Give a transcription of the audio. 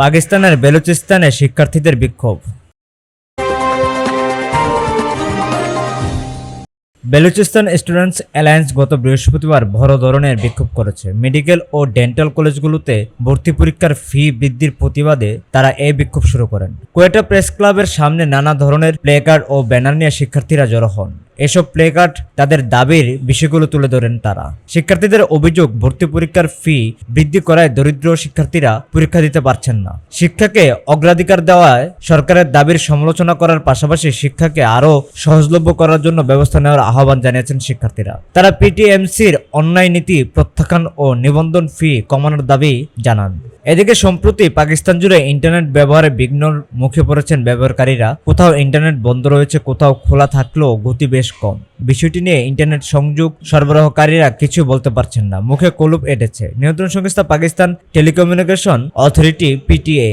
পাকিস্তানের বেলুচিস্তানে শিক্ষার্থীদের বিক্ষোভ। বেলুচিস্তান স্টুডেন্টস অ্যালায়েন্স গত বৃহস্পতিবার বড় ধরনের বিক্ষোভ করেছে। মেডিকেল ও ডেন্টাল কলেজগুলোতে ভর্তি পরীক্ষার ফি বৃদ্ধির প্রতিবাদে তারা এই বিক্ষোভ শুরু করেন। কোয়েটা প্রেস ক্লাবের সামনে নানা ধরনের প্লেকার্ড ও ব্যানার নিয়ে শিক্ষার্থীরা জড়ো হন। এসব প্লেকার্ড তাদের দাবির বিষয়গুলো তুলে ধরেন তারা। শিক্ষার্থীদের অভিযোগ, ভর্তি পরীক্ষার ফি বৃদ্ধি করায় দরিদ্র শিক্ষার্থীরা পরীক্ষা দিতে পারছেন না। শিক্ষাকে অগ্রাধিকার দেওয়ায় সরকারের দাবির সমালোচনা করার পাশাপাশি শিক্ষাকে আরও সহজলভ্য করার জন্য ব্যবস্থা নেওয়ার আহ্বান জানিয়েছেন শিক্ষার্থীরা। তারা পিটিএমসির অন্যায় নীতি, প্রত্যাখ্যান ও নিবন্ধন ফি কমানোর দাবি জানান। এদিকে সম্প্রতি পাকিস্তান জুড়ে ইন্টারনেট ব্যবহারে বিঘ্ন মুখে পড়েছেন ব্যবহারকারীরা। কোথাও ইন্টারনেট বন্ধ রয়েছে, কোথাও খোলা থাকলেও গতি বেশ কম। বিষয়টি নিয়ে ইন্টারনেট সংযোগ সরবরাহকারীরা কিছু বলতে পারছেন না। মুখে কলুপ এটেছে। নিয়ন্ত্রণ সংস্থা পাকিস্তান টেলিকমিউনিকেশন অথরিটি, পিটিএ।